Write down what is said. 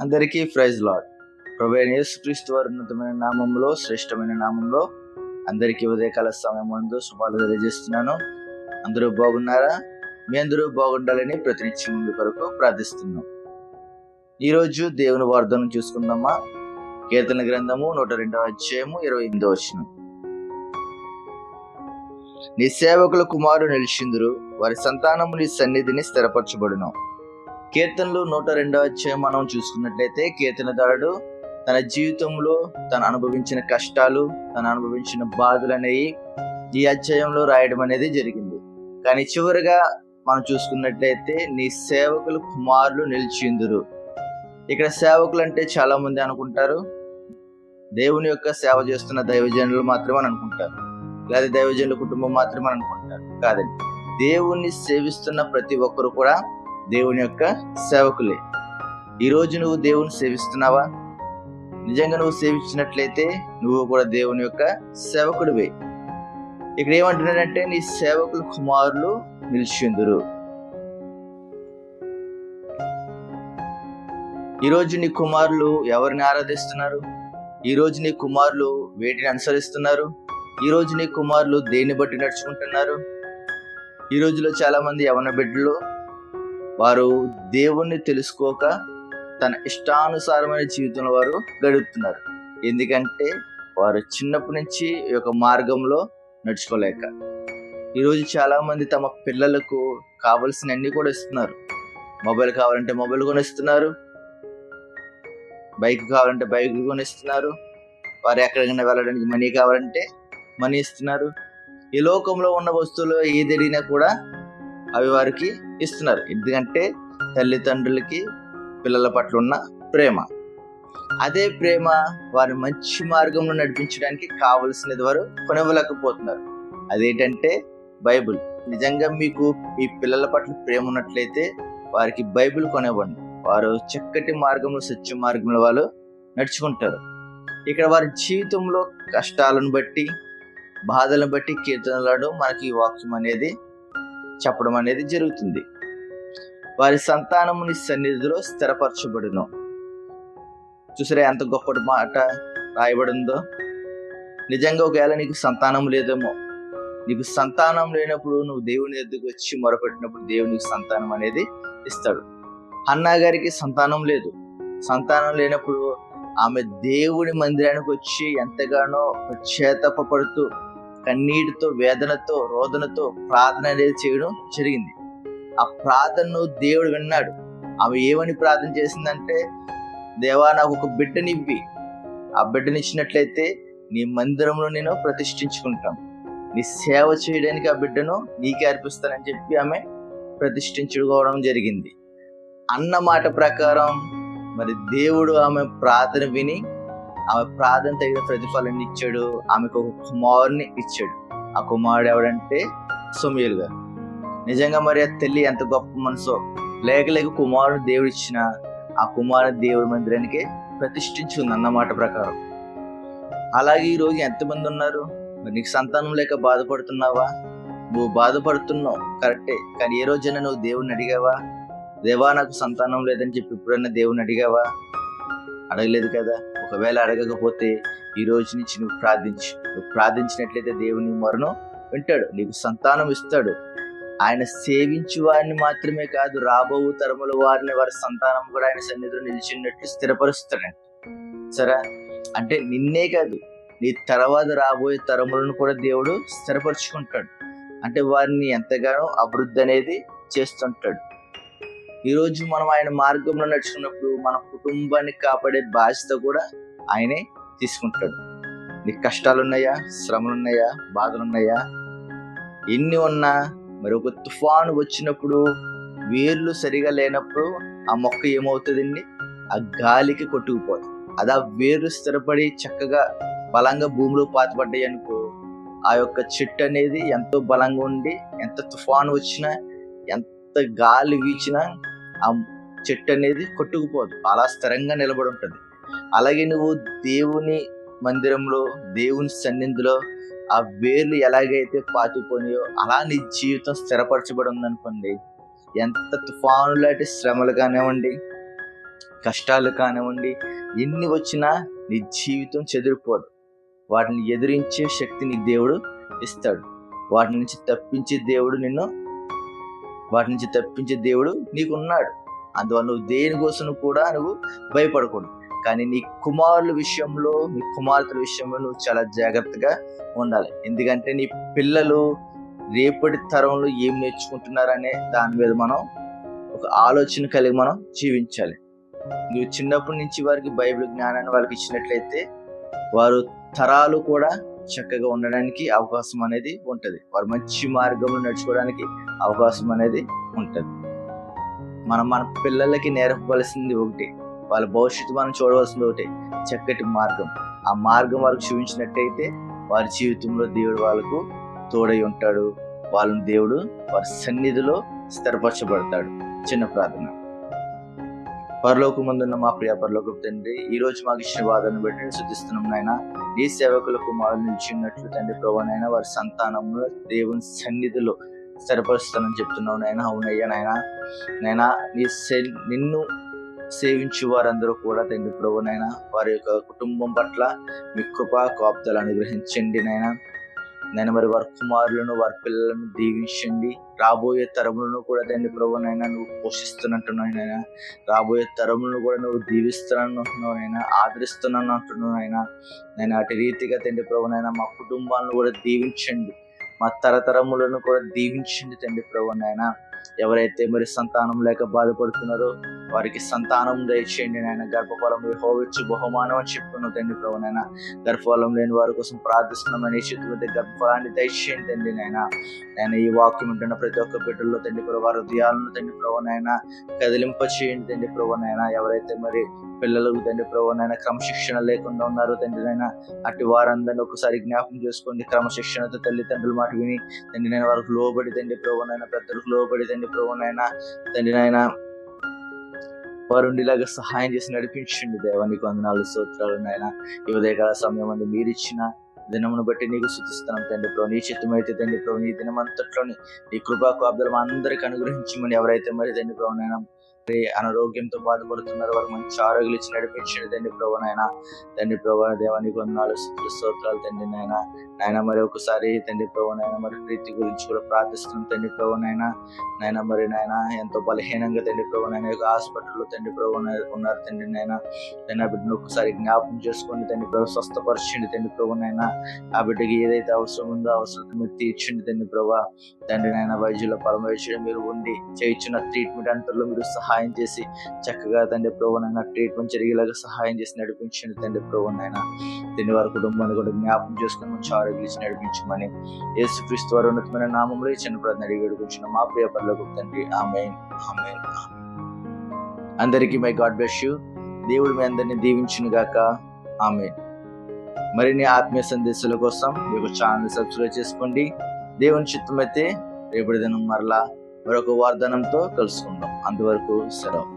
అందరికీ praise lord. ప్రభు యేసుక్రీస్తు వారి ఉన్నతమైన నామంలో శ్రేష్టమైన నామంలో అందరికీ ఉదయకాల సమయం ముందు శుభాలు తెలియజేస్తున్నాను. అందరూ బాగున్నారా? మీ అందరూ బాగుండాలని ప్రతినిత్యం ముందు కొరకు ప్రార్థిస్తున్నాం. ఈరోజు దేవుని వార్ధను చూసుకుందామా? కీర్తన గ్రంథము నూట రెండవ అధ్యాయము ఇరవై ఎనిమిదో వచ్చిన నీ సేవకుల కుమారుడు నిలిచిందురు వారి సంతానము నీ సన్నిధిని స్థిరపరచబడును. కీర్తనలు నూట రెండవ అధ్యాయం మనం చూసుకున్నట్లయితే కీర్తనదారుడు తన జీవితంలో తను అనుభవించిన కష్టాలు తను అనుభవించిన బాధలు అనేవి ఈ అధ్యాయంలో రాయడం అనేది జరిగింది. కానీ చివరిగా మనం చూసుకున్నట్లయితే నీ సేవకులు కుమారులు నిలిచిందురు ఇక్కడ సేవకులు అంటే చాలా మంది అనుకుంటారు. దేవుని యొక్క సేవ చేస్తున్న దైవజనులు మాత్రమే అని అనుకుంటారు. లేదా దైవజనుల కుటుంబం మాత్రమే అని అనుకుంటారు. కాదండి. దేవుణ్ణి సేవిస్తున్న ప్రతి ఒక్కరు కూడా దేవుని యొక్క సేవకులే. ఈరోజు నువ్వు దేవుని సేవిస్తున్నావా? నిజంగా నువ్వు సేవించినట్లయితే నువ్వు కూడా దేవుని యొక్క సేవకుడివే. ఇక్కడ ఏమంటున్నాడంటే నీ సేవకుల కుమారులు నిలిచిందురు. ఈరోజు నీ కుమారులు ఎవరిని ఆరాధిస్తున్నారు? ఈరోజు నీ కుమారులు వేటిని అనుసరిస్తున్నారు? ఈరోజు నీ కుమారులు దేన్ని బట్టి నడుచుకుంటున్నారు? ఈ రోజులో చాలా మంది యవన బిడ్డలు వారు దేవుణ్ణి తెలుసుకోక తన ఇష్టానుసారమైన జీవితంలో వారు గడుపుతున్నారు. ఎందుకంటే వారు చిన్నప్పటి నుంచి ఈ యొక్క మార్గంలో నడుచుకోలేక. ఈరోజు చాలామంది తమ పిల్లలకు కావలసినన్ని కూడా ఇస్తున్నారు. మొబైల్ కావాలంటే మొబైల్ కొనిస్తున్నారు. బైక్ కావాలంటే బైక్ కొనిస్తున్నారు. వారు ఎక్కడికైనా వెళ్ళడానికి మనీ కావాలంటే మనీ ఇస్తున్నారు. ఈ లోకంలో ఉన్న వస్తువులు ఏది అడిగినా కూడా అవి వారికి ఇస్తున్నారు. ఎందుకంటే తల్లిదండ్రులకి పిల్లల పట్ల ఉన్న ప్రేమ. అదే ప్రేమ వారి మంచి మార్గంలో నడిపించడానికి కావలసినది వారు కొనివ్వలేకపోతున్నారు అదేంటంటే బైబిల్. నిజంగా మీకు మీ పిల్లల పట్ల ప్రేమ ఉన్నట్లయితే వారికి బైబిల్ కొనివ్వండి. వారు చక్కటి మార్గంలో సత్య మార్గంలో వాళ్ళు నడుచుకుంటారు. ఇక్కడ వారి జీవితంలో కష్టాలను బట్టి బాధలను బట్టి కీర్తనలను మనకి ఈ వాక్యం అనేది చెప్పడం అనేది జరుగుతుంది. వారి సంతానముని సన్నిధిలో స్థిరపరచబడును. చూసారా ఎంత గొప్పటి మాట రాయబడిందో. నిజంగా ఒకవేళ నీకు సంతానం లేదేమో నీకు సంతానం లేనప్పుడు నువ్వు దేవుని ఎద్దుకు వచ్చి మొరపెట్టినప్పుడు దేవునికి సంతానం అనేది ఇస్తాడు. అన్నా గారికి సంతానం లేదు. సంతానం లేనప్పుడు ఆమె దేవుడి మందిరానికి వచ్చి ఎంతగానో పశ్చాత్తాపడుతూ కన్నీటితో వేదనతో రోదనతో ప్రార్థన అనేది చేయడం జరిగింది. ఆ ప్రార్థనను దేవుడు విన్నాడు. ఆమె ఏమని ప్రార్థన చేసిందంటే దేవా నాకు ఒక బిడ్డనివ్వి ఆ బిడ్డనిచ్చినట్లయితే నీ మందిరంలో నేను ప్రతిష్ఠించుకుంటాను. నీ సేవ చేయడానికి ఆ బిడ్డను నీకే అర్పిస్తానని చెప్పి ఆమె ప్రతిష్ఠించుకోవడం జరిగింది. అన్న మాట ప్రకారం మరి దేవుడు ఆమె ప్రార్థన విని ఆమె ప్రార్థన తగిన ప్రతిఫలాన్ని ఇచ్చాడు. ఆమెకు ఒక కుమారుని ఇచ్చాడు. ఆ కుమారుడు ఎవడంటే సోమియల్ గారు. నిజంగా మరి ఆ తల్లి ఎంత గొప్ప మనసో. లేక లేక కుమారుడు దేవుడు ఇచ్చిన ఆ కుమారుడు దేవుడి మందిరానికి ప్రతిష్ఠించుంది అన్నమాట ప్రకారం. అలాగే ఈ రోజు ఎంతమంది ఉన్నారు? మరి నీకు సంతానం లేక బాధపడుతున్నావా? నువ్వు బాధపడుతున్నావు కరెక్టే. కానీ ఏ రోజైనా నువ్వు దేవుడిని అడిగావా? దేవా నాకు సంతానం లేదని చెప్పి ఎప్పుడైనా దేవుని అడిగావా? అడగలేదు కదా. ఒకవేళ అడగకపోతే ఈ రోజు నుంచి నువ్వు ప్రార్థించు. నువ్వు ప్రార్థించినట్లయితే దేవుని మరణం వింటాడు. నీకు సంతానం ఇస్తాడు. ఆయన సేవించు వారిని మాత్రమే కాదు రాబో తరముల వారిని వారి సంతానం కూడా ఆయన సన్నిధిలో నిలిచినట్లు స్థిరపరుస్తాడంట సరే? అంటే నిన్నే కాదు నీ తర్వాత రాబోయే తరములను కూడా దేవుడు స్థిరపరుచుకుంటాడు. అంటే వారిని ఎంతగానో అభివృద్ధి అనేది చేస్తుంటాడు. ఈరోజు మనం ఆయన మార్గంలో నడుచుకున్నప్పుడు మన కుటుంబాన్ని కాపాడే బాధ్యత కూడా ఆయనే తీసుకుంటాడు. నీకు కష్టాలు ఉన్నాయా శ్రమలు ఉన్నాయా బాధలు ఉన్నాయా ఎన్ని ఉన్నా మరి ఒక తుఫాను వచ్చినప్పుడు వేర్లు సరిగా లేనప్పుడు ఆ మొక్క ఏమవుతుందండి? ఆ గాలికి కొట్టుకుపోతుంది అది ఆ వేర్లు స్థిరపడి చక్కగా బలంగా భూమిలో పాతపడ్డాయి అనుకో ఆ యొక్క చెట్టు అనేది ఎంతో బలంగా ఉండి ఎంత తుఫాను వచ్చినా ఎంత గాలి వీచినా ఆ చెట్టు అనేది కొట్టుకుపోదు. అలా స్థిరంగా నిలబడి ఉంటుంది. అలాగే నువ్వు దేవుని మందిరంలో దేవుని సన్నిధిలో ఆ వేర్లు ఎలాగైతే పాతిపోయినాయో అలా నీ జీవితం స్థిరపరచబడి ఉందనుకోండి ఎంత తుఫాను లాంటి శ్రమలు కానివ్వండి కష్టాలు కానివ్వండి ఎన్ని వచ్చినా నీ జీవితం చెదిరిపోదు. వాటిని ఎదిరించే శక్తిని దేవుడు ఇస్తాడు. వాటి నుంచి తప్పించే దేవుడు నిన్ను వాటి నుంచి తప్పించే దేవుడు నీకున్నాడు. అందువల్ల నువ్వు దేనికోసం కూడా నువ్వు భయపడకూడదు. కానీ నీ కుమారుల విషయంలో నీ కుమార్తెల విషయంలో నువ్వు చాలా జాగ్రత్తగా ఉండాలి. ఎందుకంటే నీ పిల్లలు రేపటి తరంలో ఏం నేర్చుకుంటున్నారనే దాని మీద మనం ఒక ఆలోచన కలిగి మనం జీవించాలి. నువ్వు చిన్నప్పటి నుంచి వారికి బైబిల్ జ్ఞానాన్ని వాళ్ళకి ఇచ్చినట్లయితే వారు తరాలు కూడా చక్కగా ఉండడానికి అవకాశం అనేది ఉంటుంది. వారు మంచి మార్గంలో నడుచుకోవడానికి అవకాశం అనేది ఉంటుంది. మనం మన పిల్లలకి నేర్పవలసింది ఒకటి వాళ్ళ భవిష్యత్తు మనం చూడవలసింది ఒకటి చక్కటి మార్గం. ఆ మార్గం వాళ్ళకి చూపించినట్టయితే వారి జీవితంలో దేవుడు వాళ్ళకు తోడై ఉంటాడు. వాళ్ళని దేవుడు వారి సన్నిధిలో స్థిరపరచబడతాడు. చిన్న ప్రార్థన. పరలోక ముందున్న మా ప్రియ పరలోక తండ్రి ఈ రోజు మాకు ఇచ్చిన వాదన బట్టి శుద్ధిస్తున్నాం నాయన. నీ సేవకులకు మాలు నిలిచినట్లు తండ్రి ప్రభానైనా వారి సంతానంలో దేవుని సన్నిధిలో స్థిరపరుస్తానని చెప్తున్నావు నాయన. అవునయ్యా నాయన. నాయన నీ సె- నిన్ను సేవించు వారందరూ కూడా తండ్రి ప్రభునైనా వారి యొక్క కుటుంబం పట్ల మీ కృపా కాపుదలు అనుగ్రహించండి నాయన. నేను మరి వారి కుమారులను వారి పిల్లలను దీవించండి. రాబోయే తరములను కూడా తండ్రి ప్రభునైనా నువ్వు పోషిస్తున్నట్టున్నావు నాయన. రాబోయే తరములను కూడా నువ్వు దీవిస్తున్నాను అంటున్నావు ఆదరిస్తున్నాను అంటున్నావు నాయన నేను అటు రీతిగా తండ్రి ప్రభునైనా మా కుటుంబాలను కూడా దీవించండి. మా తరతరములను కూడా దీవించండి తండ్రి ప్రభు నాయన. ఎవరైతే మరి సంతానం లేక బాధపడుతున్నారో వారికి సంతానం దయచేయండి నాయన. గర్భఫలం హోవిచ్చు బహుమానం అని చెప్పుకున్న తండ్రి ప్రభు నాయన. గర్భఫలం లేని వారి కోసం ప్రార్థిస్తున్నామని చేతుల గర్భఫలాన్ని దయచేయండి తండ్రి నాయన. నేను ఈ వాక్యం ఉంటున్న ప్రతి ఒక్క బిడ్డల్లో తండ్రి ప్రభు వారి హృదయాలను తండ్రి ప్రభు నాయన కదిలింప చేయండి తండ్రి ప్రభు నాయన. ఎవరైతే మరి పిల్లలకు తండ్రి ప్రభు నాయన క్రమశిక్షణ లేకుండా ఉన్నారో తండ్రి నాయన అటు వారందరినీ ఒకసారి జ్ఞాపకం చేసుకోండి. క్రమశిక్షణతో తల్లిదండ్రుల మాట విని తండ్రి నేను వారికి లోబడి తండ్రి ప్రభు నాయన పెద్దలకు లోబడి తండ్రి ప్రభు నాయన తండ్రి నాయన వారు ఉండేలాగా సహాయం చేసి నడిపించండి దేవా. నీకు వందనాలు సూత్రాలు నాయన. ఈ ఉదయకాల సమయం అందు మీరు ఇచ్చిన దినమును బట్టి నీకు శుద్ధిస్తున్నాం తండ్రి ప్రభు. నీ చిత్తమైతే తండ్రి ప్రభు నీ దినమంతట్లోని నీ కృపా కాపుదలు అందరికి అనుగ్రహించమని ఎవరైతే మరి తండ్రి ప్రభు నాయన అనారోగ్యంతో బాధపడుతున్నారు. వారు మంచి ఆరోగ్యం ఇచ్చి నడిపించండి. తండ్రి ప్రభు నాయన తండ్రి ప్రభు దేవానికి వందనాలు స్థుతులు స్తోత్రాలు తండ్రి నాయన. నాయన మరి ఒకసారి తండ్రి ప్రభు నాయన మరి ప్రీతి గురించి కూడా ప్రార్థిస్తున్నాం తండ్రి ప్రభు నాయన. నాయన మరి నాయన ఎంతో బలహీనంగా తండ్రి ప్రభు నాయన యొక్క హాస్పిటల్లో తండ్రి ప్రభు నాయన ఉన్నారు తండ్రి నాయన. నాయన బిడ్డను ఒకసారి జ్ఞాపకం చేసుకోండి తండ్రి ప్రభు స్వస్థపరచండి తండ్రి ప్రభు నాయన. ఆ బిడ్డకి ఏదైతే అవసరం ఉందో అవసరం మీరు తీర్చండి తండ్రి ప్రభు. తండ్రి నాయన వైద్యుల పరమేశ్వరుడు మీరు ఉండి చేయించిన ట్రీట్మెంట్ అంతలో మీరు సహాయం సహాయం చేసి చక్కగా తండ్రి ప్రభునైనా ట్రీట్మెంట్ జరిగేలాగా సహాయం చేసి నడిపించండి తండ్రి ప్రభునైనా నాయన. దీని వారి కుటుంబాన్ని కూడా జ్ఞాపకం చేసుకుని మంచి ఆరోగ్యం ఇచ్చి నడిపించమని యేసు క్రీస్తు వారి ఉన్నతమైన నామంలో చిన్న ప్రార్థన అడిగి వేడుకుంటున్న మా ప్రియ పనులకు తండ్రి ఆమె ఆమె అందరికీ మై గాడ్ బ్లెస్ యూ దేవుడు మీ అందరినీ దీవించును గాక. ఆమె మరిన్ని ఆత్మీయ సందేశాల కోసం మీకు ఛానల్ సబ్స్క్రైబ్ చేసుకోండి. దేవుని చిత్తమైతే రేపటి దినం మరలా మరొక వాగ్దానంతో కలుసుకుందాం. అంతవరకు సెలవు.